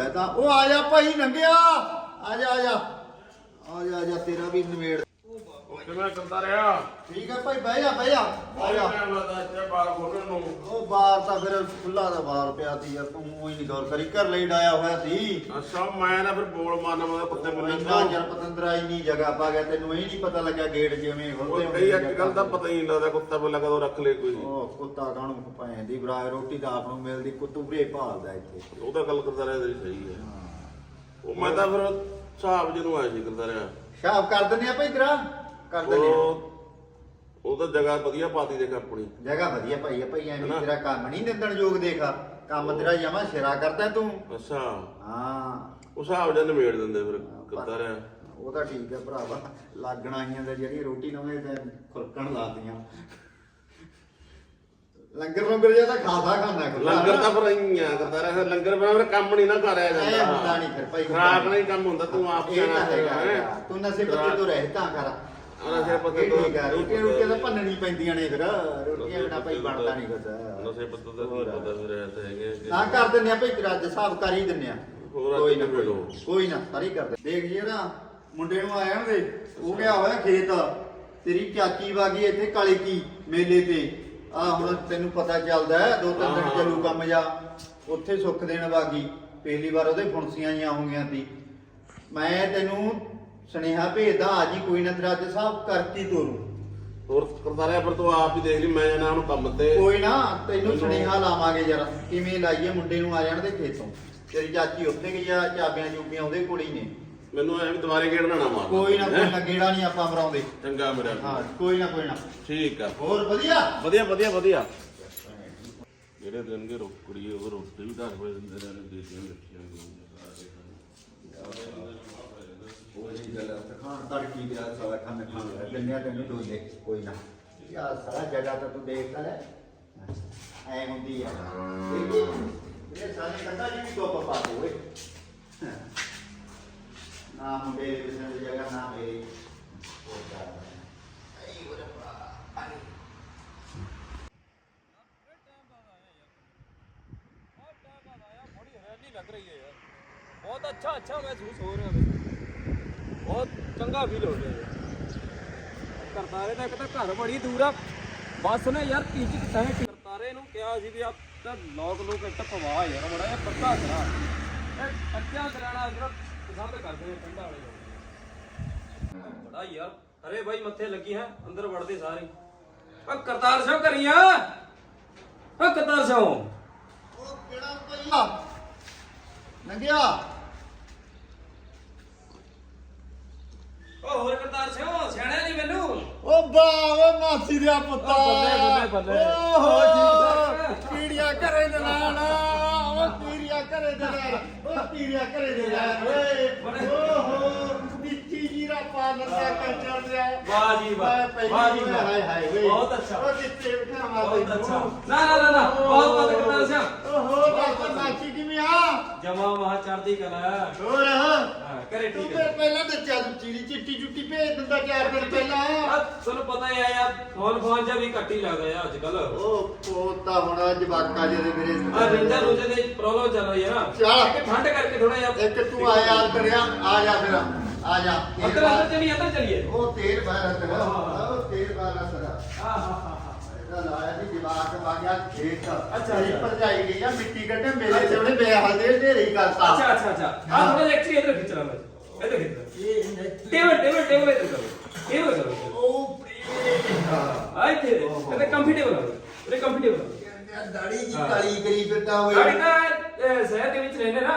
ਮਿਸਤਰੀ ਤਾਂ ਉਹ ਆ ਜਾ ਭਾਈ, ਨੰਗਿਆ। ਆ ਜਾ ਆ ਜਾ। ਆ ਜਾ ਆ ਜਾ, ਤੇਰਾ ਵੀ ਨਵੇੜ ਕਿਵੇਂ ਕਰਦਾ ਰਿਹਾ? ਠੀਕ ਹੈ ਭਾਈ ਬਹਿ ਜਾ ਬਹਿ ਜਾ ਆ ਜਾ। ਟਾਈਮ ਲੱਗਦਾ ਇੱਥੇ ਬਾਹਰ ਖੋਲਣ ਨੂੰ। ਉਹ ਬਾਹਰ ਤਾਂ ਫਿਰ ਖੁੱਲਾ ਦਾ ਬਾਹਰ ਪਿਆ ਸੀ ਯਾਰ ਤੂੰ ਹੀ ਨਹੀਂ ਗੌਰ ਕਰੀ ਘਰ ਲਈ ਡਾਇਆ ਹੋਇਆ ਸੀ। ਅੱਛਾ ਮੈਂ ਨਾ ਫਿਰ ਬੋਲ ਮਾਰਨਾ ਮੈਂ ਕੁੱਤੇ ਇੰਨਾ ਬੋਲੇ ਯਾਰ ਪਤੰਦਰਾ ਇੰਨੀ ਜਗ੍ਹਾ ਪਾ ਗਿਆ ਤੈਨੂੰ ਇਹ ਨਹੀਂ ਪਤਾ ਲੱਗਿਆ ਗੇਟ ਜਿਵੇਂ ਖੁੱਲਦੇ ਉਹ ਕਈ ਇੱਕ ਗੱਲ ਦਾ। ਪਤਾ ਹੀ ਨਹੀਂ ਲੱਗਦਾ ਕੁੱਤਾ ਬੋਲਾ ਕਦੋਂ ਰੱਖ ਲੇ ਕੋਈ। ਉਹ ਕੁੱਤਾ ਕਾਹਨੂੰ ਪਾਏ ਦੀ ਬਰਾ ਰੋਟੀ ਤਾਂ ਆਪ ਨੂੰ ਮਿਲਦੀ ਕੁੱਤੂਰੇ ਭਾਲਦਾ ਇੱਥੇ। ਉਹ ਤਾਂ ਗੱਲ ਕਰਦਾ ਰਿਹਾ ਤੇਰੀ ਸਹੀ ਹੈ। ਉਹ ਮੈਂ ਤਾਂ ਫਿਰ ਹਿਸਾਬ ਜਿਹਨੂੰ ਆਇਆ ਸੀ ਕਰਦਾ ਰਿਹਾ। ਸ਼ਾਪ ਕਰ ਦਿੰਦੇ ਆ ਭਾਈ ਤੇਰਾ? ਕਰ ਦਿੰਦੇ ਆ ਉਹ ਉਹ ਤਾਂ ਜਗ੍ਹਾ ਵਧੀਆ ਪਾਤੀ ਦੇਖ ਆਪਣੀ। ਜਗ੍ਹਾ ਵਧੀਆ ਭਾਈ ਆ ਭਾਈ ਐਵੇਂ ਹਨਾ? ਤੇਰਾ ਕੰਮ ਨਹੀਂ ਨਿੰਦਣ ਯੋਗ ਦੇਖਾ। ਕੰਮ ਤੇਰਾ ਜਮਾ ਸਿਰਾ ਕਰਦਾ ਤੂੰ। ਅੱਛਾ। ਹਾਂ। ਉਹ ਹਿਸਾਬ ਜਿਹਾ ਨਿਬੇੜ ਦਿੰਦੇ ਫਿਰ ਕਰਦਾ ਰਿਹਾ? ਉਹ ਤਾਂ ਠੀਕ ਹੈ ਭਰਾਵਾ। ਲੱਗਣਾ ਆਈਆਂ ਦਾ ਜਿਹੜੀ ਰੋਟੀ ਨਵੇਂ ਦਿਨ ਖੁਰਕਣ ਲਾਤੀਆਂ ਲੰਗਰ ਲੰਗਰ ਜਿਹਾ ਤਾਂ ਖਾਦਾ ਖਾਂਦਾ ਖੁੱਲਾ ਲੰਗਰ ਤਾਂ ਫਿਰ ਇੰਨੀ ਆ ਕਰਦਾ ਰਿਹਾ? ਲੰਗਰ ਬਿਨਾਂ ਫਿਰ ਕੰਮ ਨਹੀਂ ਨਾ ਕਰਿਆ ਜਾਂਦਾ। ਹੁੰਦਾ ਨਹੀਂ ਫਿਰ ਭਾਈ ਖਰਾਕ ਨਹੀਂ ਕੰਮ ਹੁੰਦਾ ਤੂੰ ਆਪ ਇਹ ਜਾਣਾ ਤਾਂ ਹੈਗਾ ਹੈਂ। ਤੂੰ ਨਸ਼ੇ ਪੱਤੇ ਤੋਂ ਰਹਿ ਤਾਂ ਕਰ। ਨਸ਼ੇ ਪੱਤੇ ਇਹ ਤੋਂ- ਰੋਟੀਆਂ ਰੋਟੀਆਂ ਤਾਂ ਭੰਨਣੀ ਪੈਂਦੀਆਂ ਨੇ ਫਿਰ। ਰੋਟੀਆਂ ਬਿਨਾ ਭਾਈ ਬਣਦਾ ਨਹੀਂ ਕੁਛ। ਨਸ਼ੇ ਪੱਤੇ ਦਾ ਕੀ ਪਤਾ ਫਿਰ ਐਸੇ ਹੈਗੇ ਕਿ- ਕਰ ਦਿੰਨੇ ਆ ਭਾਈ ਤੇਰਾ ਅੱਜ ਹਿਸਾਬ ਕਰ ਹੀ ਦਿੰਨੇ ਆ। ਹੋਰ ਕੋਈ ਨਾ ਨਿਬੇੜੋ। ਕੋਈ- ਕੋਈ ਨਾ ਸਾਰੀ ਕਰ ਦੇ ਦੇਖ ਜੀ ਨਾ ਮੁੰਡੇ ਨੂੰ ਆਇਆ ਦੇ ਉਹ ਗਿਆ ਹੋਇਆ ਖੇਤ। ਤੇਰੀ ਚਾਚੀ ਵਾਗੀ ਇੱਥੇ ਕਾਲੀ ਕੀ ਮੇਲੇ ਤੇ। ਆ ਹੁਣ ਤੈਨੂੰ ਪਤਾ ਚੱਲਦਾ ਹੈ, ਦੋ ਤਿੰਨ ਦਿਨ ਹਾਂ। ਚੱਲੂ ਕੰਮ ਜਾ। ਉੱਥੇ ਸੁੱਖ ਦੇਣ ਵਾਗੀ ਪਹਿਲੀ ਵਾਰ ਉਹਦੇ ਫੁਣਸੀਆਂ ਜੀਆਂ ਹੋ ਗਈਆਂ ਸੀ। ਮੈਂ ਤੈਨੂੰ ਸੁਨੇਹਾ ਭੇਜਦਾ ਅੱਜ ਹੀ ਕੋਈ ਨਾ ਤੇਰਾ ਅੱਜ ਹਿਸਾਬ ਕਰਕੇ ਤੋਰੂ ਹੋਰ ਕਰਦਾ ਰਿਹਾ ਫਿਰ ਤੂੰ ਆਪ ਹੀ ਦੇਖ ਲਈ ਮੈਂ ਜਾਣਾ ਹੁਣ ਕੰਮ ਤੇ। ਕੋਈ ਨਾ ਤੈਨੂੰ ਸੁਨੇਹਾ ਲਾਵਾਂਗੇ ਜਰਾ। ਕਿਵੇਂ ਲਾਈਏ ਮੁੰਡੇ ਨੂੰ ਆ ਜਾਣ ਦੇ ਖੇਤੋਂ। ਤੇਰੀ ਚਾਚੀ ਉੱਥੇ ਗਈ ਆ ਚਾਬੀਆਂ ਚੂਬੀਆਂ ਉਹਦੇ ਕੋਲ ਹੀ ਨੇ। ਮੈਨੂੰ ਐਵੇਂ ਦੁਬਾਰੇ ਗੇੜ ਨਾ ਮਾਰ। ਕੋਈ ਨਾ ਕੋਈ ਨਾ ਗੇੜਾ ਨਹੀਂ ਆਪਾਂ ਮਰਾਉਂਦੇ। ਚੰਗਾ ਮੇਰਾ। ਹਾਂ ਕੋਈ ਨਾ ਕੋਈ ਨਾ। ਠੀਕ ਆ। ਹੋਰ ਵਧੀਆ? ਵਧੀਆ ਵਧੀਆ ਵਧੀਆ। ਜਿਹੜੇ ਦੇਣਗੇ ਰੋਕੜੀ ਉਹ ਰੋਟੀ ਵੀ ਘਰ ਕੋਲ ਦਿੰਦੇ ਰਹਿਣੇ ਦੇਸੀਆਂ ਰੱਖੀਆਂ ਉਹ ਜੀ ਗੱਲ ਖਾਣ ਤੜਕੀ ਵੀ ਆ ਸਾਰਾ ਖਾਣ ਖਾਣ ਲੈ ਦਿੰਨਿਆ ਤੈਨੂੰ ਦੋ ਦੇ ਕੋਈ ਨਾ ਯਾ ਸਾਰਾ ਜਗ੍ਹਾ ਤਾਂ ਤੂੰ ਦੇਖ ਲੈ ਐ ਹੁੰਦੀ ਆ ਇਹ ਇਹ ਸਾਰੇ ਕੰਦਾ ਜੀ ਵੀ ਟੋਪ ਪਾ ਦੇ ਓਏ ਨਾ ਮੁੰਡੇ ਦੇ ਕਿਸੇ ਦੀ ਜਗ੍ਹਾ ਨਾ ਮੇਰੀ ਉਹ ਜਾ ਆਈ ਉਹ ਰੱਬਾ ਆਈ बड़ी हैरानी लग रही है यार बहुत अच्छा अच्छा महसूस हो रहा है अभी। ਬਹੁਤ ਚੰਗਾ ਫੀਲ ਹੋ ਰਿਹਾ ਕਰਤਾਰੇ ਦਾ ਇੱਕ ਤਾਂ ਘਰ ਬੜੀ ਦੂਰ ਆ। ਬੱਸ ਨੇ ਯਾਰ 30 ਸਹਿ ਕਰਤਾਰੇ ਨੂੰ ਕਿਹਾ ਸੀ ਵੀ ਆ ਤਾਂ ਲੋਕ ਲੋਕ ਇੱਕ ਪਵਾ ਯਾਰ ਬੜਾ ਇਹ ਪੱਕਾ ਕਰਾ। ਕਰਾਣਾ ਜਿਹੜਾ ਪਸੰਦ ਕਰਦੇ ਨੇ ਪਿੰਡਾਂ ਵਾਲੇ ਬੜਾ ਯਾਰ ਅਰੇ ਭਾਈ ਮੱਥੇ ਲੱਗੀ ਹੈ, ਅੰਦਰ ਵੜਦੇ ਸਾਰੇ। ਆ ਕਰਤਾਰ ਸਿੰਘ ਕਰੀਆ। ਆ ਕਰਤਾਰ ਸਿੰਘ। ਉਹ ਕਿਹੜਾ ਭਈਆ? ਲੰਗਿਆ ਓ ਹੋਰ ਕਰਤਾਰ ਸਿੰਘ ਸਿਆਣਿਆ ਨਹੀਂ ਮੈਨੂੰ। ਉਹ ਓ ਮਾਸੀ ਦਾ ਪੁੱਤਾ। ਓ ਬੱਲੇ, ਬੱਲੇ, ਬੱਲੇ। ਓਹੋ ਠੀਕ ਠਾਕ। ਕੀੜੀਆਂ ਘਰੇ ਦੇ ਨਾਲ। ਓ ਕੀੜੀਆਂ ਘਰੇ ਦੇ ਨਾਲ। ਓ ਕੀੜੀਆਂ ਘਰੇ ਦੇ ਨਾਲ। ਓਏ ਬੜੇ- ਓਹੋ ਨਿੱਚੀ ਜੀਰਾ ਪਾਲਣ ਦਾ ਕੰਚਰ ਰਿਆ ਵਾਹ ਜੀ ਵਾਹ, ਵਾਹ ਜੀ ਵਾਹ। ਹਾਏ ਹਾਏ ਓਏ। ਬਹੁਤ ਅੱਛਾ। ਓ ਦਿੱਤੇ ਬਿਠਾਵਾ ਬਹੁਤ ਅੱਛਾ। ਨਾ ਨਾ ਨਾ ਨਾ। ਬਹੁਤ ਬਹੁਤ ਕਰਤਾਰ ਸਿੰਘ ਓਹੋ ਬਾਪਾ ਮਾਸੀ ਕਿਵੇਂ ਆ ਜਮਾ ਮਹਾ ਚੜਦੀ ਕਲਾ। ਹੋਰ। ਹਾਂ ਕਰੇ ਤੂੰ ਠੀਕ ਤੇ ਹੈ ਪਹਿਲਾਂ ਦੱਸਿਆ ਤੂੰ ਚੀੜੀ ਚਿੱਟੀ ਚੁੱਟੀ ਭੇਜ ਦਿੰਦਾ ਚਾਰ ਦਿਨ ਪਹਿਲਾਂ। ਆ ਤੁਹਾਨੂੰ ਪਤਾ ਹੀ ਆ ਯਾਰ ਫੋਨ ਫੋਨ ਜਿਹਾ ਵੀ ਘੱਟ ਹੀ ਲੱਗਦਾ ਯਾਰ ਅੱਜ ਕੱਲ ਉਹ ਪੋਤਾ ਹੋਣਾ ਜਵਾਕਾ ਜਿਹਦੇ ਮੇਰੇ ਆ ਰਿੰਜਾ ਰੋਜੇ ਦੀ ਪ੍ਰੋਬਲਮ ਚੱਲ ਰਹੀ ਹੈ ਨਾ। ਚੱਲ। ਇੱਕ ਠੰਡ ਕਰਕੇ ਥੋੜਾ ਜਿਹਾ ਇੱਕ ਤੂੰ ਆਇਆ ਕਰਿਆ ਆ ਜਾ ਫਿਰ ਆ ਜਾ। ਤੇਲ ਅੰਦਰ ਬਾਹਰ- ਅੰਦਰ ਚਲੀ ਅੰਦਰ ਚਲੀਏ। ਉਹ ਤੇਲ ਬਾਹਰ ਤੇਰਾ। ਉਹ ਤੇਲ ਬਾਹਰ ਤੇਰਾ ਹਾਂ ਹਾਂ ਹਾਂ। ਲਾਇਆ ਸੀ ਜਵਾਕ ਵਾਗਿਆ ਖੇਤ। ਅੱਛਾ, ਮੇਰੀ। ਭਰਜਾਈ ਗਈ ਆ ਮਿੱਟੀ ਕੱਢੇ ਮੇਰੇ ਤੇ ਉਹਨੇ ਬੇਹਾਲ ਦੇ ਢੇਰੀ ਕਰਤਾ। ਅੱਛਾ ਅੱਛਾ ਅੱਛਾ। ਆ ਥੋੜਾ ਐਕਚੁਅਲੀ ਇਧਰ ਖਿੱਚ ਲਾ ਮੈਂ ਇਧਰ ਖਿੱਚ ਇਹ ਟੇਬਲ ਟੇਬਲ ਟੇਬਲ ਇਧਰ ਕਰੋ। ਟੇਬਲ ਕਰੋ ਉਹ ਪ੍ਰੀਤ। ਆ ਇੱਥੇ ਇਹਦੇ ਕੰਫਰਟੇਬਲ ਹੋ ਇਹਦੇ ਕੰਫਰਟੇਬਲ ਦਾੜੀ ਜੀ ਹਾਂ। ਕਾਲੀ ਕਰੀ ਫਿਰਦਾ ਹੋਏ ਗਾੜੀ ਤਾਂ ਸ਼ਹਿਰ ਦੇ ਵਿੱਚ ਰਹਿੰਦੇ ਨਾ।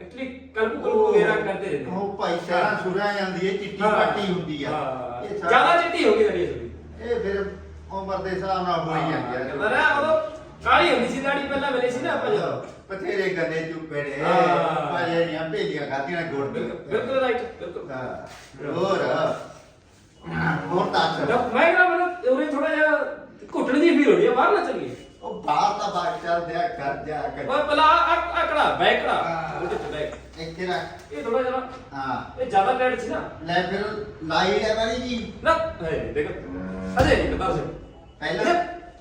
ਐਕਚੁਅਲੀ ਕਲਪੂ ਕਲਪੂ ਵਗੈਰਾ ਕਰਦੇ ਰਹਿੰਦੇ। ਉਹ ਭਾਈ ਸਾਰਾ ਸੁਰਾ ਜਾਂਦੀ ਹੈ ਚਿੱਟੀ ਹਾਂ। ਪਾਟੀ ਹੁੰਦੀ ਆ। ਹਾਂ। ਇਹ ਜ਼ਿਆਦਾ ਚਿੱਟੀ ਹੋ ਗਈ ਥੋੜੀ ਇਹ ਫਿਰ ਉਮਰ ਦੇ ਹਿਸਾਬ ਨਾਲ ਹੋਈ ਜਾਂਦੀ ਆ। ਕਹਿੰਦਾ ਨਾ ਕਾਲੀ ਹੁੰਦੀ ਸੀ ਦਾੜੀ ਪਹਿਲਾਂ ਵੇਲੇ ਸੀ ਨਾ ਆਪਾਂ ਜਦੋਂ। ਬਥੇਰੇ ਗੰਨੇ ਚੁੱਪੇ ਨੇ। ਹਾਂ। ਭਾਜੇ ਦੀਆਂ ਭੇਲੀਆਂ ਖਾਧੀਆਂ ਨੇ ਗੁੜ ਬਿਲਕੁਲ ਬਿਲਕੁਲ ਰਾਈਟ ਬਿਲਕੁਲ। ਹਾਂ ਹੋਰ। ਹੋਰ ਦੱਸ। ਜਦ ਮੈਂ ਕਿਹਾ ਮੈਨੂੰ ਉਰੇ ਥੋੜਾ ਜਿਹਾ ਘੁੱਟਣ ਦੀ ਫੀਲ ਹੋ ਰਹੀ ਹੈ ਬਾਹਰ ਨਾ ਚੱਲੀਏ। ਉਹ ਬਾਹਰ ਤਾਂ ਬਾਹਰ ਚੱਲਦੇ ਆ ਕਰ ਜਾ ਕਰ ਓਏ ਪਲਾ ਆਕੜਾ ਬੈਕੜਾ ਹਾਂ। ਉਹਦੇ ਤੇ ਬੈਕ ਇੱਥੇ ਰੱਖ। ਇਹ ਥੋੜਾ ਜਿਹਾ ਨਾ, ਹਾਂ। ਇਹ ਜ਼ਿਆਦਾ ਟੈਡ ਸੀ ਨਾ। ਲੈ ਫਿਰ ਲਾਈ ਹੈ ਵਾਲੀ ਜੀ। ਨਾ ਹੈ ਦੇਖ। ਅਜੇ ਨਹੀਂ ਕਰਦਾ ਸੀ ਪਹਿਲਾਂ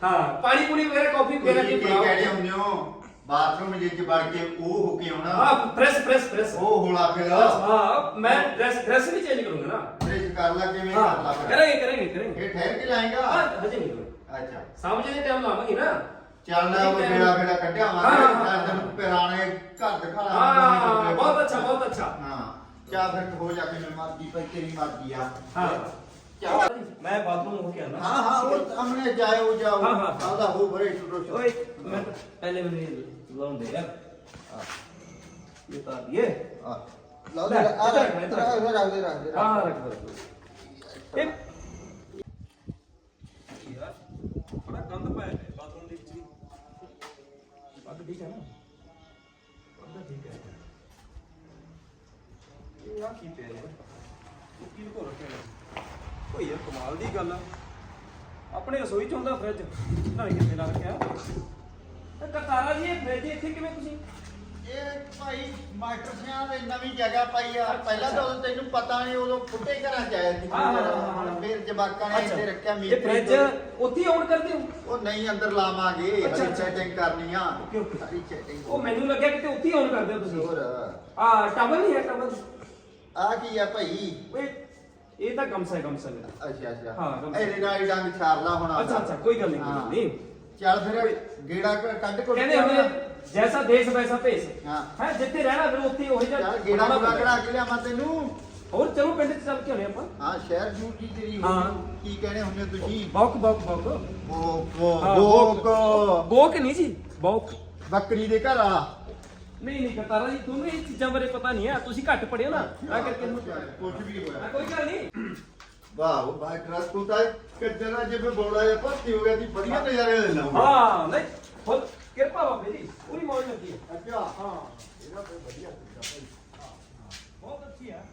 ਹਾਂ। ਪਾਣੀ ਪੂਣੀ ਵਗੈਰਾ ਕਾਫੀ ਵਗੈਰਾ ਤੁਸੀਂ ਕੀ ਕੀ ਕਹਿ ਰਹੇ ਹੁੰਦੇ ਹੋ? ਬਾਥਰੂਮ ਵਿੱਚ ਵੜ ਕੇ ਉਹ ਹੋ ਕੇ ਆਉਣਾ? ਹਾਂ ਪ੍ਰੈਸ ਪ੍ਰੈਸ ਪ੍ਰੈਸ ਉਹ ਹੋਲਾ ਫਿਰ। ਹਾਂ ਮੈਂ ਡਰੈਸ ਡਰੈਸ ਵੀ ਚੇਂਜ ਕਰੂੰਗਾ ਨਾ। ਫ੍ਰਿਜ ਕਰ ਲਾ ਕਿਵੇਂ ਕਰ ਲਾ ਫਿਰ? ਕਰਾਂਗੇ ਕਰਾਂਗੇ ਕਰਾਂਗੇ। ਇਹ ਠਹਿਰ ਕੇ ਲਾਏਗਾ? ਹਾਂ ਹਜੇ ਨਹੀਂ ਕਰੂੰਗਾ। ਅੱਛਾ। ਸਮਝੇ ਦੇ ਟਾਈਮ ਲਾਵਾਂਗੇ ਨਾ। ਚੱਲਣਾ ਉਹ ਬੇੜਾ ਬੇੜਾ ਕੱਢਿਆ ਹਾਂ, ਮਾਰੇ ਹਾਂ, ਹਾਂ। ਤਾਂ ਤੈਨੂੰ ਪੁਰਾਣੇ ਘਰ ਦਿਖਾ ਲਾ। ਹਾਂ ਬਹੁਤ ਅੱਛਾ ਬਹੁਤ ਅੱਛਾ। ਹਾਂ। ਚਾ ਫਿਰ ਹੋ ਜਾ ਕੇ ਮਰਜ਼ੀ ਭਾਈ ਤੇਰੀ ਮਰਜ਼ੀ ਆ। ਹਾਂ। ਚੱਲ। ਮੈਂ ਬਾਥਰੂਮ ਹੋ ਕੇ ਆਣਾ ਹਾਂ ਹਾਂ ਉਹ ਸਾਹਮਣੇ ਜਾਇਓ ਜਾਓ। ਹਾਂ, ਹਾਂ। ਆਉਂਦਾ ਹੋ ਬੜੇ ਛੋਟੋ ਓਏ ਮੈਂ ਤਾਂ ਪਹਿਲੇ ਮੈਨੂੰ ਲਾਉਣ ਦੇ ਯਾਰ ਇਹ ਤਾਂ ਇਹ ਆ। ਲਓ ਦੇ ਆ ਰੱਖ ਰੱਖ ਦੇ ਰੱਖ ਦੇ ਰੱਖ ਦੇ ਹਾਂ ਰੱਖ ਰੱਖ ਇੱਕ ਯਾਰ ਬੜਾ ਗੰਦ ਪਾਇਆ ਹੈ ਬਾਥਰੂਮ ਦੇ ਵਿੱਚ ਵੀ। ਪੱਗ ਠੀਕ ਹੈ ਨਾ? ਪੱਗ ਠੀਕ ਹੈ। ਇਹ ਆ ਕੀ ਪਿਆ ਯਾਰ ਉਹ ਕੀ ਲੁਕੋ ਰੱਖਿਆ ਹੈ ਓਏ ਯਾਰ ਕਮਾਲ ਦੀ ਗੱਲ ਆ। ਆਪਣੇ ਰਸੋਈ ਚ ਹੁੰਦਾ ਫ੍ਰਿਜ ਨਾ ਕਿੱਥੇ ਲਾ ਰੱਖਿਆ? ਤੇ ਕਰਤਾਰਾ ਜੀ ਇਹ ਫ੍ਰਿਜ ਇੱਥੇ ਕਿਵੇਂ ਤੁਸੀਂ? ਇਹ ਭਾਈ ਮਾਸਟਰ ਸਿਆਂ ਨਵੀਂ ਜਗ੍ਹਾ ਪਾਈ ਆ। ਪਹਿਲਾਂ ਤਾਂ ਉਦੋਂ ਤੈਨੂੰ ਪਤਾ ਨਹੀਂ ਉਦੋਂ ਫੁੱਟੇ ਘਰਾਂ ਚ ਆਇਆ ਸੀ। ਹਾਂ, ਹਾਂ, ਹਾਂ, ਹਾਂ। ਫਿਰ ਜਵਾਕਾਂ ਨੇ ਇੱਥੇ ਰੱਖਿਆ ਇਹ ਮੀਟਰ ਫ੍ਰਿਜ ਉੱਥੇ ਹੀ ਆਨ ਕਰਦੇ ਹੋ? ਉਹ ਨਹੀਂ ਅੰਦਰ ਲਾਵਾਂਗੇ। ਅੱਛਾ, ਹਰੀ ਅੱਛਾ। ਸੈਟਿੰਗ ਕਰਨੀ ਆ। Okay, okay. ਹਰੀ ਸੈਟਿੰਗ ਉਹ ਮੈਨੂੰ ਲੱਗਿਆ ਕਿਤੇ ਉੱਥੇ ਹੀ ਆਨ ਕਰਦੇ ਹੋ ਤੁਸੀਂ। ਹੋਰ। ਆ ਟਵਲ ਨਹੀਂ ਹੈ ਟਵਲ ਆ ਕੀ ਆ ਭਾਈ? ਓਏ ਇਹ ਤਾਂ ਗਮਸਾ ਹੈ ਗਮਸਾ ਮੇਰਾ ਅੱਛਾ ਅੱਛਾ। ਹਾਂ, ਇਹਦੇ ਨਾਲ ਹੀ। ਡੰਗ ਹੁਣ ਅੱਛਾ ਅੱਛਾ ਕੋਈ ਗੱਲ ਨਹੀਂ ਕੋਈ ਗੱਲ ਨਹੀਂ। ਚੱਲ ਫਿਰ ਗੇੜਾ ਕ- ਕੱਢ ਕੋ ਕਹਿੰਦੇ ਹੁੰਦੇ ਜੈਸਾ ਦੇਸ਼ ਵੈਸਾ ਭੇਸ। ਹਾਂ। ਹੈ ਜਿੱਥੇ ਰਹਿਣਾ ਫਿਰ ਉੱਥੇ ਉਹੀ ਜਿਹਾ ਚੱਲ ਗੇੜਾ ਬਣਾਉਣਾ ਗੁੜਾ ਪੈਂਦਾ। ਕਢਾ ਕੇ ਲਿਆਵਾਂ ਤੈਨੂੰ। ਹੋਰ ਚਲੋ ਪਿੰਡ ਚ ਚੱਲ ਕੇ ਆਉਣੇ ਆਪਾਂ। ਹਾਂ ਸ਼ਹਿਰ ਜੂ ਦੀ ਤੇਰੀ ਹਾਂ। ਹੋਣੀ। ਕੀ ਕਹਿੰਦੇ ਹੁੰਦੇ ਤੁਸੀਂ? ਬੌਕ ਬੌਕ ਬੌਕ। ਬੋਕ ਹਾਂ, ਬੋਕ। ਬੌਕ ਨਹੀਂ ਜੀ ਬੌਕ। ਬੱਕਰੀ ਦੇ ਘਰ ਵਾਲਾ। ਨਹੀਂ ਨਹੀਂ ਕਰਤਾਰਾ ਜੀ ਤੁਹਾਨੂੰ ਇਹ ਚੀਜ਼ਾਂ ਬਾਰੇ ਪਤਾ ਨਹੀਂ ਹੈ ਤੁਸੀਂ ਘੱਟ ਪੜਿਓ ਨਾ। ਆ ਕਰਕੇ ਨੂੰ ਕੁਝ ਵੀ ਹੋਇਆ। ਕੋਈ ਗੱਲ ਨਹੀਂ। ਵਾਹ ਵਾਹ ਟਰੱਕ ਤੂੰ ਤਾਂ ਕੱਜਣਾ ਜਿਵੇਂ ਬੋੜਾ ਜਿਹਾ ਭਰਤੀ ਹੋ ਗਿਆ ਸੀ ਵਧੀਆ ਨਜ਼ਾਰੇ ਲੈ ਲਾ ਹਾਂ ਨਹੀਂ ਬਹੁਤ ਕਿਰਪਾ ਬਾਬੇ ਦੀ ਪੂਰੀ ਮੌਜ ਲੱਗੀ ਹੈ ਅੱਛਾ ਹਾਂ ਇਹਦਾ ਫਿਰ ਵਧੀਆ ਸੀਗਾ ਭਾਈ। ਬਹੁਤ ਅੱਛੀ ਹੈ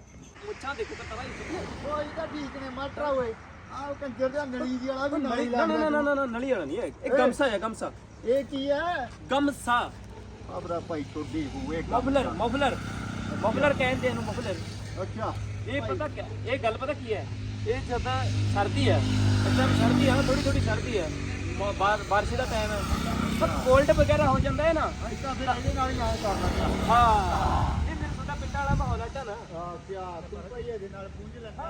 ਉੱਚਾ ਦੇਖੋ ਕਰਤਾਰਾ ਜੀ। ਉਹ ਇਹ ਤਾਂ ਠੀਕ ਨੇ ਮਾਟਰਾ ਓਏ। ਆਹ ਕੰਜਰ ਦਾ ਨਲੀ ਜੀ ਵਾਲਾ ਵੀ ਨਲੀ ਨਾ ਨਾ ਨਾ ਨਾ ਨਾ ਨਾ ਨਲੀ ਵਾਲਾ ਨਹੀਂ ਹੈ ਇਹ ਗਮਸਾ ਹੈ ਗਮਸਾ? ਇਹ ਕੀ ਹੈ ਗਮਸਾ। ਆਪਰਾ ਭਾਈ ਛੋਡੀ ਹੋਏ ਮਫਲਰ ਮਫਲਰ ਮਫਲਰ ਕਹਿੰਦੇ ਇਹਨੂੰ ਮਫਲਰ। ਅੱਛਾ। ਇਹ ਪਤਾ ਕਿਆ ਇਹ ਗੱਲ ਪਤਾ ਕੀ ਹੈ? ਇਹ ਜਦੋਂ ਸਰਦੀ ਹੈ ਅੱਛਾ ਸਰਦੀ ਹੈ ਥੋੜੀ ਥੋੜੀ ਸਰਦੀ ਹੈ। ਮ- ਬਾਰ- ਬਾਰਿਸ਼ ਦਾ ਟਾਈਮ ਹੈ। ਪਰ ਕੋਲਡ ਵਗੈਰਾ ਹੋ ਜਾਂਦਾ ਹੈ ਨਾ। ਇੱਦਾਂ ਫਿਰ ਇਹਦੇ ਨਾਲ ਹੀ ਆਉਂ ਕਰਨਾ ਹਾਂ। ਇਹ ਮੇਰੇ ਤੁਹਾਡਾ ਪਿੰਡ ਵਾਲਾ ਮਾਹੌਲ ਹੈ ਨਾ। ਹਾਂ ਕਿਆ ਤੂੰ ਭਾਈ ਇਹਦੇ ਨਾਲ ਪੂੰਝ ਲੈਣਾ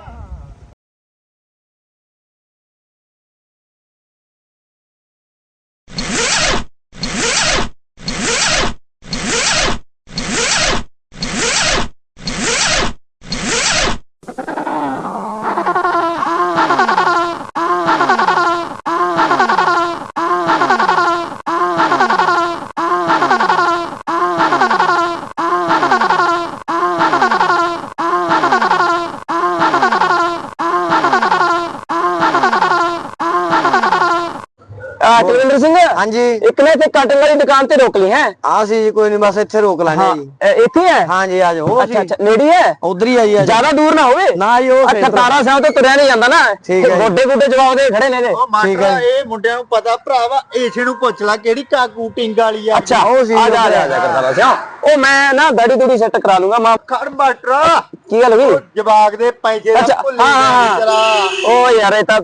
ਕੁਲਵਿੰਦਰ ਸਿੰਘ ਹਾਂਜੀ। ਇੱਕ ਨਾ ਇੱਥੇ ਕਟਲ ਵਾਲੀ ਦੁਕਾਨ ਤੇ ਰੋਕ ਲਈ ਹੈ? ਆ ਸੀ ਜੀ ਕੋਈ ਨਹੀਂ ਬਸ ਇੱਥੇ ਰੋਕ ਲਾਂਗੇ ਜੀ। ਇੱਥੇ ਹੈ? ਹਾਂਜੀ ਆ ਜਾਓ ਅੱਛਾ ਅੱਛਾ ਨੇੜੇ ਹੈ ਉਧਰ ਹੀ ਆ ਜੀ। ਜ਼ਿਆਦਾ ਦੂਰ ਨਾ ਹੋਵੇ? ਨਾ ਜੀ ਉਹ ਅੱਛਾ ਤਾਰਾ ਸਾਹਿਬ ਤੋਂ ਤੁਰਿਆ ਨਹੀਂ ਜਾਂਦਾ ਨਾ। ਠੀਕ ਹੈ। ਗੋਡੇ ਗੋਡੇ ਜਵਾਬ ਦੇ ਖੜੇ ਨੇ ਇਹਦੇ। ਉਹ ਮਾਟਰਾ ਇਹ ਮੁੰਡਿਆਂ ਨੂੰ ਪਤਾ ਭਰਾਵਾ ਏਸੇ ਨੂੰ ਪੁੱਛ ਲੈ ਕਿਹੜੀ ਕਾਕੂ ਟਿੰਗ ਵਾਲੀ ਆ। ਅੱਛਾ ਉਹ ਸੀ ਆ ਜਾ ਆ ਜਾ ਆ ਜਾ ਕਰਤਾਰਾ ਸਿੰਘ ਉਹ ਮੈਂ ਨਾ ਦਾੜੀ ਦੂੜੀ ਸੈੱਟ ਕਰਾ ਲੂੰਗਾ ਮੈਂ। ਖੜ ਮਾਟਰਾ ਕੀ ਗੱਲ ਹੋਈ ਜਵਾਗ ਦੇ ਪੈਸੇ ਦਾ ਭੁੱਲੀ ਹਾਂ ਹਾਂ ਹਾਂ। ਉਹ ਯਾਰ ਇਹ ਤਾਂ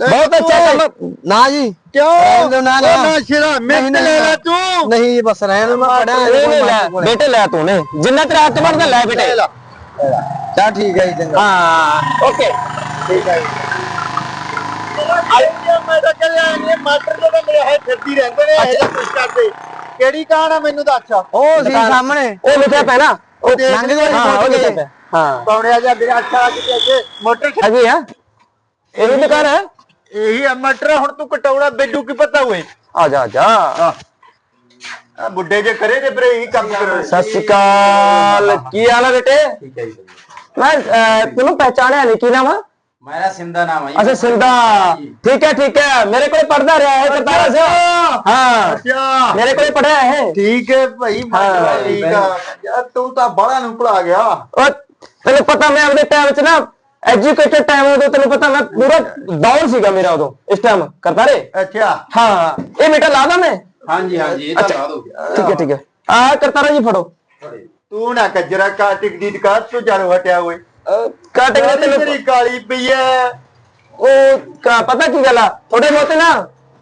ਬਹੁਤ ਅੱਛਾ ਕੰਮ। ਨਾ ਜੀ। ਕਿਉਂ? ਨਾ, ਨਾ। ਨਾ ਸ਼ੇਰਾ ਮਿੰਟ ਲੈ ਲੈ ਤੂੰ। ਨਹੀਂ ਜੀ ਬਸ ਰਹਿਣ ਮੈਂ ਪੜਿਆ ਬੇਟੇ ਲੈ ਤੂੰ ਨੇ। ਜਿੰਨਾ ਤੇਰਾ ਹੱਥ ਬਣਦਾ ਲੈ ਬੇਟੇ। ਚਾ ਠੀਕ ਹੈ ਜੀ ਚੰਗਾ। ਹਾਂ ਓਕੇ। ਠੀਕ ਹੈ ਮੈਂ ਤਾਂ ਕਰਿਆ ਇਹ ਮਾਟਰ ਜਦੋਂ ਮੇਰੇ ਹੈ ਫਿਰਦੀ ਰਹਿੰਦੇ ਨੇ ਇਹ ਜਿਹਾ ਕੁਛ ਕਰਦੇ। ਕਿਹੜੀ ਕਹਾਣ ਆ ਮੈਨੂੰ ਦੱਸ। ਉਹ ਸੀ ਸਾਹਮਣੇ। ਉਹ ਲਿਖਿਆ ਨਾ ਉਹ ਲੰਘ ਹਾਂ ਉਹ ਲਿਖਿਆ ਹਾਂ। ਪੌੜਿਆ ਜਾਂ ਮੇਰੇ ਅੱਛਾ ਕਿਤੇ ਮੋਟਰ ਆ। ਇਹ ਵੀ ਦੁਕਾਨ ਹੈ? ਇਹੀ ਆ ਮਟਰ ਹੁਣ ਤੂੰ ਕਟੌੜਾ ਬੇਡੂ ਕੀ ਪਤਾ ਹੋਏ? ਆ ਜਾ ਆ ਜਾ। ਆ ਬੁੱਢੇ ਜੇ ਕਰੇ ਤੇ ਫਿਰ ਇਹੀ ਕੰਮ ਕਰੋ। ਸਤਿ ਸ਼੍ਰੀ ਅਕਾਲ। ਕੀ ਹਾਲ ਹੈ ਬੇਟੇ? ਠੀਕ ਹੈ ਜੀ ਮੈਂ ਅਹ, ਤੈਨੂੰ ਪਹਿਚਾਣਿਆ ਨਹੀਂ ਕੀ ਨਾਮ ਆ? ਮੇਰਾ ਸਿੰਦਾ ਨਾਮ ਹੈ ਅੱਛਾ ਸਿੰਦਾ ਠੀਕ ਹੈ ਠੀਕ ਹੈ। ਮੇਰੇ ਕੋਲ ਪੜਦਾ ਰਿਹਾ ਹੈ ਕਰਤਾਰਾ ਸਿੰਘ ਹਾਂ। ਅੱਛਾ। ਮੇਰੇ ਕੋਲ ਪੜਿਆ ਹੈ ਠੀਕ ਹੈ ਭਾਈ ਮਾਟਰ ਠੀਕ ਆ। ਯਾਰ ਤੂੰ ਤਾਂ ਬੜਾ ਨੂੰ ਭੁਲਾ ਗਿਆ। ਉਹ ਤੈਨੂੰ ਪਤਾ ਮੈਂ ਆਪਣੇ ਟਾਈਮ 'ਚ ਨਾ ਐਜੂਕੇਟਡ ਟਾਈਮ ਉਦੋਂ ਤੈਨੂੰ ਪਤਾ ਮੈਂ ਪੂਰਾ ਡਾਊਨ ਸੀਗਾ ਮੇਰਾ ਉਦੋਂ ਇਸ ਟਾਈਮ ਕਰਤਾਰੇ ਅੱਛਾ। ਹਾਂ ਇਹ ਬੇਟਾ ਲਾ ਦਾਂ ਮੈਂ? ਹਾਂਜੀ ਹਾਂਜੀ ਇਹ ਤਾਂ। ਲਾ ਦੋ। ਠੀਕ ਹੈ ਠੀਕ ਹੈ। ਆ ਕਰਤਾਰਾ ਜੀ ਫੜੋ। ਤੂੰ ਨਾ ਕੱਜਰਾ ਕਾਟਿਕ ਦੀ ਦੁਕਾਨ ਤੋਂ ਜਾਣੋ ਹਟਿਆ ਹੋਏ ਦੇ ਤੇਰੀ ਤੈਨੂੰ ਮੇਰੀ ਕਾਲੀ ਪਈ ਐ। ਉਹ ਕ- ਪਤਾ ਕੀ ਗੱਲ ਆ? ਥੋੜੇ ਬਹੁਤੇ ਨਾ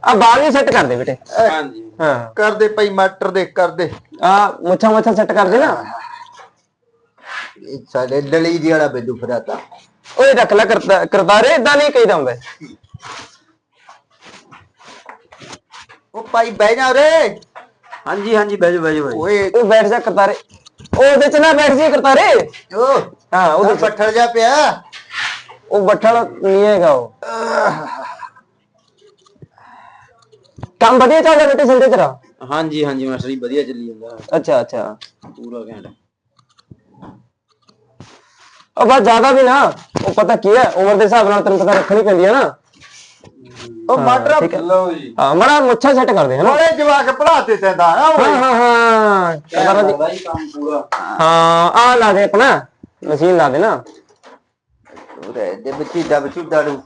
ਆ ਬਾਲ ਵੀ ਸੈੱਟ ਕਰ ਦੇ ਬੇਟੇ। ਹਾਂਜੀ। ਹਾਂ। ਕਰਦੇ ਪਈ ਮਾਸਟਰ ਦੇ ਕਰਦੇ। ਆ ਮੁੱਛਾਂ ਮੁੱਛਾਂ ਸੈੱਟ ਕਰ ਦੇ ਨਾ। ਇਹ ਸਾਡੇ ਡਲੀ ਦੀ ਵਾਲਾ ਬੇਦੂ ਫਰਾਤਾ ਓਏ ਰੱਖ ਲੈ ਕਰਤਾ ਕਰਤਾਰੇ ਇਦਾਂ ਨਹੀਂ ਕਹੀਦਾ ਹੁੰਦਾ। ਉਹ ਭਾਈ ਬਹਿ ਜਾ ਰੇ ਹਾਂਜੀ ਹਾਂਜੀ ਬੈਜੋ ਬੈਜੋ ਓਏ। ਉਹ ਬੈਠ ਜਾ ਕਰਤਾਰੇ। ਉਹ ਉਹਦੇ ਚ ਨਾ ਬੈਠ ਜੀ ਕਰਤਾਰੇ। ਓ ਹਾਂ ਉਹਦੇ ਉਹਦੇ ਚ। ਪੱਠਲ ਜਾ ਪਿਆ। ਉਹ ਬੱਠਲ ਨਹੀਂ ਹੈਗਾ ਉਹ। ਕੰਮ ਵਧੀਆ ਚੱਲਦਾ ਬੇਟੇ ਸੰਦੇ ਤੇਰਾ? ਹਾਂਜੀ ਹਾਂਜੀ ਮਾਸਟਰ ਜੀ ਵਧੀਆ ਚੱਲੀ ਜਾਂਦਾ। ਅੱਛਾ ਅੱਛਾ। ਪੂਰਾ ਘੈਂਟ। ਉਹ ਬਸ ਜ਼ਿਆਦਾ ਵੀ ਨਾ ਉਹ ਪਤਾ ਕੀ ਹੈ ਉਮਰ ਦੇ ਹਿਸਾਬ ਨਾਲ ਤੈਨੂੰ ਪਤਾ ਰੱਖਣੀ ਪੈਂਦੀ ਹੈ ਨਾ। ਉਹ ਹੈ। ਲਓ ਜੀ। ਹਾਂ ਮੜਾ ਮੁੱਛਾਂ ਸੈੱਟ ਕਰ ਦੇ ਹਨਾ। ਬੜੇ ਜਵਾਕ ਪੜਾਤੇ ਤੈਂਦਾ ਨਾ ਹਾਂ ਹਾਂ ਹਾਂ। ਕੰਮ ਪੂਰਾ। ਹਾਂ ਆ ਲਾ ਦੇ ਆਪਣਾ ਮਸ਼ੀਨ ਲਾ ਦੇ ਨਾ। ਉਰੇ ਦੇ ਬੱਚੀ ਦਾ ਬੱਚੂ ਦਾੜੂ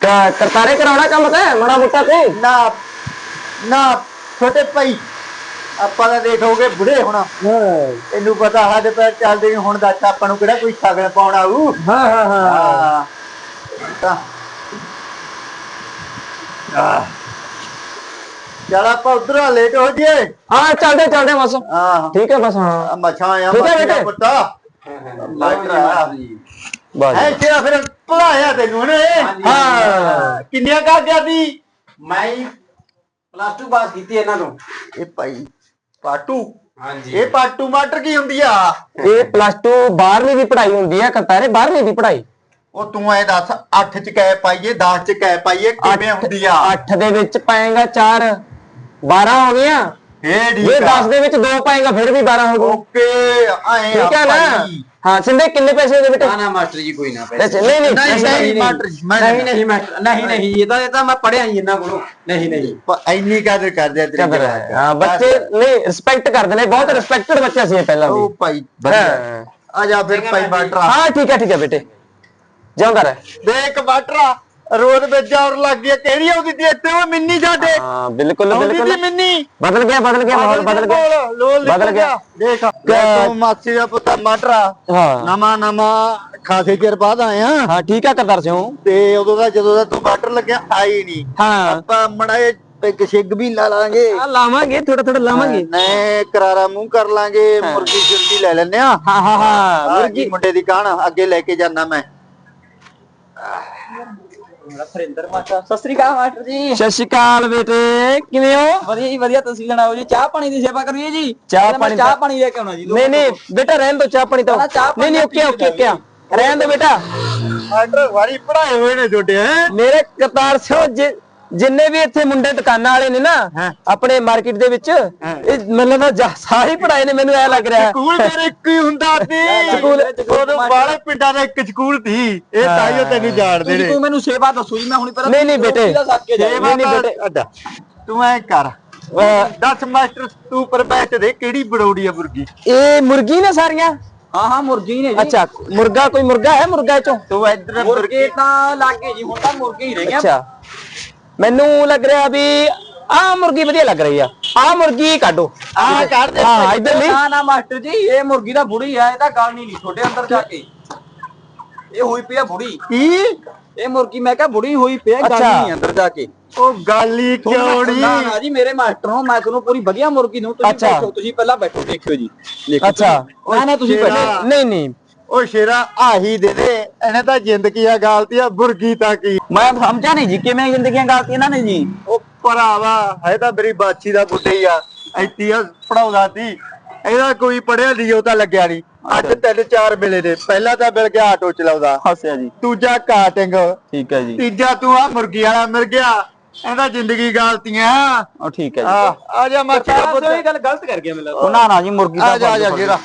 ਕ- ਕਰਤਾਰੇ ਕਰਾਉਣਾ ਕੰਮ ਤੇ ਮੜਾ ਮੁੱਟਾ ਤੇ? ਨਾ ਨਾ ਛੋਟੇ ਭਾਈ। ਆਪਾਂ ਤਾਂ ਦੇਖੋਗੇ ਬੁੜੇ ਹੁਣ। ਤੈਨੂੰ ਪਤਾ ਸਾਡੇ ਪੈਰ ਚੱਲਦੇ ਨੀ ਹੁਣ ਦੱਸ ਆਪਾਂ ਨੂੰ ਕਿਹੜਾ ਕੋਈ ਛਗਣ ਪਾਉਣਾ ਆਊ। ਹਾਂ ਹਾਂ ਹਾਂ। ਹਾਂ। ਤਾਂ। ਆਹ। ਚੱਲ ਆਪਾਂ ਉਧਰ ਲੇਟ ਹੋ ਜੀਏ ਹਾਂ ਚੱਲਦੇ ਚੱਲਦੇ ਬਸ ਹਾਂ। ਠੀਕ ਹੈ ਬਸ ਹਾਂ। ਮਛਾਂ ਆ ਠੀਕ ਹੈ ਬੇਟੇ। ਪੁੱਤਾ। ਬਸ ਹੈ। ਤੇਰਾ ਫਿਰ ਪੜਾਇਆ ਤੈਨੂੰ ਨੇ ਹਾਂ। ਕਿੰਨੀਆਂ ਕਰ ਗਿਆ ਸੀ? ਮੈਂ ਪਲੱਸ 2 ਪਾਸ ਕੀਤੀ ਇਹਨਾਂ ਤੋਂ। ਇਹ ਭਾਈ ਪਾਟੂ ਹਾਂਜੀ। ਇਹ ਪਾਟੂ ਮਾਟਰ ਕੀ ਹੁੰਦੀ ਆ? ਇਹ ਪਲੱਸ 2 12ਵੀਂ ਦੀ ਪੜ੍ਹਾਈ ਹੁੰਦੀ ਹੈ ਕਰਤਾਰੇ 12ਵੀਂ ਦੀ ਪੜ੍ਹਾਈ। ਉਹ ਤੂੰ ਐ ਦੱਸ 8 ਚ ਕੈ ਪਾਈਏ 10 ਚ ਕੈ ਪਾਈਏ ਕਿਵੇਂ ਹੁੰਦੀ ਆ? 8 ਦੇ ਵਿੱਚ ਪਾਏਗਾ 4 12 ਹੋ ਗਈਆਂ। ਇਹ ਠੀਕ 10 ਆ। ਦੇ ਵਿੱਚ 2 ਪਾਏਗਾ ਫਿਰ ਵੀ 12 ਹੋ ਗਏ ਓਕੇ ਐ ਠੀਕ ਹੈ ਨਾ? ਹਾਂ ਸਿੰਦੇ ਕਿੰਨੇ ਪੈਸੇ ਦੇ ਬੇਟੇ ਨਾ ਨਾ ਮਾਸਟਰ ਜੀ ਕੋਈ ਨਾ ਪੈਸੇ। ਨਹੀਂ ਨਹੀਂ ਨਹੀਂ, ਮਾਸਟਰ ਜੀ, ਮੈਂ ਨਹੀਂ ਨਹੀਂ ਮਾਸਟਰ ਨਹੀਂ। ਨਹੀਂ ਇਹ ਤਾਂ ਇਹ ਤਾਂ ਮੈਂ ਪੜਿਆ ਹੀ ਇਹਨਾਂ ਕੋਲੋਂ। ਨਹੀਂ ਨਹੀਂ। ਇੰਨੀ ਕਦਰ ਕਰਦੇ ਆ ਤੇਰੇ। ਹੈ। ਬੱਚੇ ਨਹੀਂ ਰਿਸਪੈਕਟ ਕਰਦੇ ਨੇ ਬਹੁਤ ਰਿਸਪੈਕਟਡ ਬੱਚੇ ਸੀ ਇਹ ਪਹਿਲਾਂ ਵੀ। ਉਹ ਭਾਈ ਵਧੀਆ। ਆ ਜਾ ਫਿਰ ਭਾਈ ਮਾਟਰਾ ਹਾਂ ਠੀਕ ਹੈ ਠੀਕ ਹੈ ਬੇਟੇ। ਜਿਉਂਦਾ ਰਹਿ। ਦੇਖ ਮਾਟਰਾ ਰੋਡ ਵਿੱਚ ਜੌਰ ਲੱਗ ਗਿਆ ਕਿਹੜੀ ਆਉਂਦੀ ਤੀ ਇੱਥੇ? ਉਹ ਮਿੰਨੀ ਸਾਡੇ। ਹਾਂ ਬਿਲਕੁਲ ਬਿਲਕੁਲ। ਮਿੰਨੀ? ਬਦਲ ਗਿਆ ਬਦਲ ਗਿਆ ਮਾਹੌਲ ਬਦਲ ਗਿਆ। ਬਦਲ ਗਿਆ। ਦੇਖ ਤੂੰ ਮਾਸੀ ਦਾ ਪੁੱਤ ਮਾਟਰਾ ਹਾਂ। ਨਵਾਂ ਨਵਾਂ ਖਾਸੇ ਚਿਰ ਬਾਅਦ ਆਇਆ ਹਾਂ ਠੀਕ ਹੈ ਕਰਤਾਰ ਸਿੰਘ। ਤੇ ਉਦੋਂ ਦਾ ਜਦੋਂ ਦਾ ਤੂੰ ਮਾਟਰ ਲੱਗਿਆ ਆਈ ਨਹੀਂ ਹਾਂ। ਆਪਾਂ ਮੜਾਏ ਪਿੱਗ ਛਿੱਗ ਵੀ ਲਾ ਲਾਂਗੇ। ਆ ਲਾਵਾਂਗੇ ਥੋੜਾ ਥੋੜਾ ਲਾਵਾਂਗੇ। ਨੇ ਕਰਾਰਾ ਮੂੰਹ ਕਰ ਲਾਂਗੇ ਮੁਰਗੀ ਛਿਰਦੀ ਲੈ ਲੈਨੇ ਆ। ਹਾਂ ਹਾਂ ਹਾਂ ਮੁਰਗੀ। ਮੁੰਡੇ ਦੀ ਕਾਣ ਅੱਗੇ ਲੈ ਕੇ ਜਾਣਾ ਮੈਂ। ਫਰਿੰਦਰ ਮਾਸਟਰ ਸਤਿ ਸ੍ਰੀ ਅਕਾਲ ਮਾਸਟਰ ਜੀ। ਸਤਿ ਸ਼੍ਰੀ ਅਕਾਲ ਬੇਟੇ ਕਿਵੇਂ ਹੋ? ਵਧੀਆ ਜੀ ਵਧੀਆ। ਤੁਸੀਂ ਜਣਾਓ ਜੀ ਚਾਹ ਪਾਣੀ ਦੀ ਸੇਵਾ ਕਰੀਏ ਜੀ? ਚਾਹ ਪਾਣੀ ਚਾਹ ਪਾਣੀ ਲੈ ਕੇ ਆਉਣਾ ਜੀ ਨਹੀਂ ਨਹੀਂ ਬੇਟਾ ਰਹਿਣ ਦੋ ਚਾਹ ਪਾਣੀ ਤਾਂ। ਨਹੀਂ ਨਹੀਂ ਓਕੇ ਓਕੇ ਓਕੇ। ਰਹਿਣ ਦੋ ਬੇਟਾ। ਆਰਡਰ ਵਾਰੀ ਪੜਾਏ ਹੋਏ ਨੇ ਛੋਟੇ ਹੈ? ਮੇਰੇ ਕਰਤਾਰ ਸਿੰਘ ਜਿ- ਜਿੰਨੇ ਵੀ ਇੱਥੇ ਮੁੰਡੇ ਦੁਕਾਨਾਂ ਵਾਲੇ ਨੇ ਨਾ ਆਪਣੇ ਮਾਰਕੀਟ ਦੇ ਵਿੱਚ ਇਹ ਮੈਨੂੰ ਲੱਗਦਾ ਸਾਰੇ ਪੜਾਏ ਨੇ ਮੈਨੂੰ ਐ ਲੱਗ ਰਿਹਾ। ਸਕੂਲ ਮੇਰੇ ਇੱਕ ਹੀ ਹੁੰਦਾ ਸੀ। ਸਕੂਲ- ਉਦੋਂ ਬਾਹਲੇ ਪਿੰਡਾਂ ਦਾ ਇੱਕ ਸਕੂਲ ਸੀ। ਇਹ ਤਾਈਓ ਤੈਨੂੰ ਜਾਣਦੇ ਨੇ। ਕੋਈ ਮੈਨੂੰ ਸੇਵਾ ਦੱਸੋ ਜੀ ਮੈਂ ਹੁਣੀ ਪਹਿਲਾਂ ਨਹੀਂ, ਨਹੀਂ ਬੇਟੇ। ਜਾਏ ਨਹੀਂ, ਨਹੀਂ ਬੇਟੇ। ਅੱਡਾ। ਤੂੰ ਐ ਕਰ। ਅਹ, ਦੱਸ ਮਾਸਟਰ ਤੂੰ ਪਰ ਬੈਠ ਦੇ ਕਿਹੜੀ ਬੜੌੜੀ ਆ ਮੁਰਗੀ? ਇਹ ਮੁਰਗੀ ਨੇ ਸਾਰੀਆਂ? ਹਾਂ ਹਾਂ ਮੁਰਗੀ ਨੇ ਜੀ। ਅੱਛਾ ਮੁਰਗਾ ਕੋਈ ਮੁਰਗਾ ਹੈ ਮੁਰਗਾ ਚੋਂ? ਤੂੰ ਇੱਧਰ ਮੁਰਗੇ ਤਾਂ ਲੱਗੇ ਜੀ ਹੁਣ ਤਾਂ ਮੁਰਗੇ ਹੀ ਰਹਿ ਗਿਆ ਅੱਛਾ। ਮੈਨੂੰ ਲੱਗ ਰਿਹਾ ਵੀ ਆਹ ਮੁਰਗੀ ਵਧੀਆ ਲੱਗ ਰਹੀ ਆ। ਆਹ ਮੁਰਗੀ ਕਾਢੋ। ਆ ਕਰ ਦੇ ਹਾਂ ਇਧਰ ਲਈ। ਨਾ ਨਾ ਮਾਸਟਰ ਜੀ ਇਹ ਮੁਰਗੀ ਦਾ ਬੁੜੀ ਆ ਇਹ ਤਾਂ ਗੱਲ ਨਹੀਂ ਤੁਹਾਡੇ ਅੰਦਰ ਜਾ ਕੇ। ਇਹ ਹੋਈ ਪਈ ਆ ਬੁੜੀ। ਕੀ? ਇਹ ਮੁਰਗੀ ਮੈਂ ਕਿਹਾ ਬੁੜੀ ਹੋਈ ਪਈ ਆ ਗੱਲ ਅੱਛਾ। ਨਹੀਂ ਅੰਦਰ ਜਾ ਕੇ। ਉਹ ਗਾਲੀ ਕਿਉਂ ਨਾ? ਨਾ ਜੀ ਮੇਰੇ ਮਾਸਟਰ ਹੋ ਮੈਂ ਤੁਹਾਨੂੰ ਪੂਰੀ ਵਧੀਆ ਮੁਰਗੀ ਦਊਂ। ਤੁਸੀਂ ਅੱਛਾ। ਬੈਠੋ ਤੁਸੀਂ ਪਹਿਲਾਂ ਬੈਠੋ ਦੇਖਿਓ ਜੀ। ਦੇਖੋ ਅੱਛਾ। ਤੁਸੀਂ। ਨਾ ਨਾ ਤੁਸੀਂ। ਬੈਠੋ। ਨਹੀਂ ਨਹੀਂ। ਉਹ ਸ਼ੇਰਾ ਆਹੀ ਦੇ ਦੇ। ਇਹਨੇ ਤਾਂ ਜ਼ਿੰਦਗੀ ਆ ਗਾਲਤੀ ਆ ਬੁਰਗੀ ਤਾਂ ਕੀ। ਮੈਂ ਸਮਝਿਆ ਨਹੀਂ ਜੀ ਕਿਵੇਂ ਜ਼ਿੰਦਗੀਆਂ ਗਾਲਤੀਆਂ ਇਹਨਾਂ ਨੇ ਜੀ? ਉਹ ਭਰਾਵਾ ਹੈ ਤਾਂ ਮੇਰੀ ਬਾਛੀ ਦਾ ਬੁੱਢੇ ਹੀ ਆ। ਇੱਥੇ ਆ ਪੜਾਉਂਦਾ ਸੀ। ਇਹਦਾ ਕੋਈ ਪੜਿਆ ਨਹੀਂ ਉਹ ਤਾਂ ਲੱਗਿਆ ਨਹੀਂ। ਅੱਜ ਤਿੰਨ ਚਾਰ ਮਿਲੇ ਨੇ ਪਹਿਲਾਂ ਤਾਂ ਮਿਲ ਗਿਆ ਆਟੋ ਚਲਾਉਂਦਾ। ਹੱਸਿਆ ਜੀ। ਦੂਜਾ ਕਾਟਿੰਗ। ਠੀਕ ਹੈ ਜੀ। ਤੀਜਾ ਤੂੰ ਆ ਮੁਰਗੀ ਵਾਲਾ ਮਿਲ ਗਿਆ। ਇਹਦਾ ਜ਼ਿੰਦਗੀ ਗਾਲਤੀਆਂ। ਉਹ ਠੀਕ ਹੈ ਜੀ। ਆ ਆ ਜਾ ਮਾਛੀ ਦਾ ਸਾਰਾ ਪੁੱਤ। ਇਹ ਗੱਲ ਗਲਤ ਕਰ ਗਿਆ ਮੈਨੂੰ ਲੱਗਦਾ। ਨਾ ਨਾ ਜੀ ਮੁਰਗੀ ਆ ਜਾ ਆ ਜਾ ਸ਼ੇਰਾ।